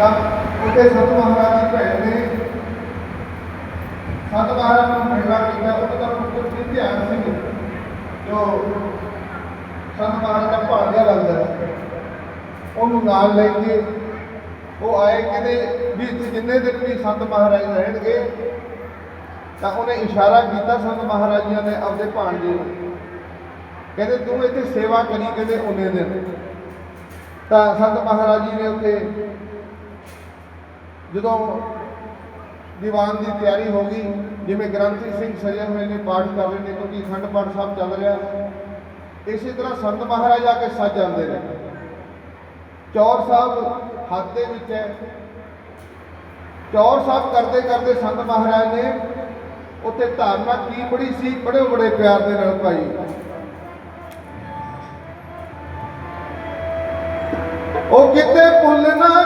ਤਾਂ ਉਹਦੇ ਸੰਤ ਮਹਾਰਾਜ ਦੀ ਭੈਣ ਨੇ ਸੰਤ ਮਹਾਰਾਜ ਨੂੰ ਮਿਲਣਾ ਕੀਤਾ ਉਹਨਾਂ ਦਾ ਪੁੱਤਰ ਸੀ ਧਿਆਨ ਸਿੰਘ ਜੋ ਸੰਤ ਮਹਾਰਾਜ ਦਾ ਭਾਣਜਾ ਲੱਗਦਾ ਉਹਨੂੰ ਨਾਲ ਲੈ ਕੇ ਉਹ ਆਏ, ਕਹਿੰਦੇ ਵੀ ਜਿੰਨੇ ਦਿਨ ਵੀ ਸੰਤ ਮਹਾਰਾਜ ਰਹਿਣਗੇ, ਤਾਂ ਉਹਨੇ ਇਸ਼ਾਰਾ ਕੀਤਾ ਸੰਤ ਮਹਾਰਾਜੀਆਂ ਨੇ ਆਪਦੇ ਭਾਣਜੇ ਨੂੰ। ਕਹਿੰਦੇ, ਤੂੰ ਇੱਥੇ ਸੇਵਾ ਕਰੀ ਕਹਿੰਦੇ ਉਹਨੇ ਦਿਨ? ਤਾਂ ਸੰਤ ਮਹਾਰਾਜ ਜੀ ਨੇ ਉੱਥੇ ਜਦੋਂ ਦੀਵਾਨ ਦੀ ਤਿਆਰੀ ਹੋ ਗਈ, ਜਿਵੇਂ ਗ੍ਰੰਥੀ ਸਿੰਘ ਸਜੇ ਹੋਏ ਨੇ, ਪਾਠ ਕਰ ਰਹੇ ਨੇ, ਕਿਉਂਕਿ ਅਖੰਡ ਪਾਠ ਸਾਹਿਬ ਚੱਲ ਰਿਹਾ। ਇਸੇ ਤਰ੍ਹਾਂ ਸੰਤ ਮਹਾਰਾਜ ਆ ਕੇ ਸੱਜ ਜਾਂਦੇ ਨੇ। ਚੌਰ ਸਾਹਿਬ ਹੱਥ ਦੇ ਵਿੱਚ ਹੈ। ਚੌਰ ਸਾਹਿਬ ਕਰਦੇ ਕਰਦੇ ਸੰਤ ਮਹਾਰਾਜ ਨੇ ਉੱਥੇ ਧਾਰਨਾ ਕੀ ਬੜੀ ਸੀ? ਬੜੇ ਬੜੇ ਪਿਆਰ ਦੇ ਨਾਲ ਭਾਈ ਉਹ ਕਿਤੇ ਭੁੱਲ ਨਾ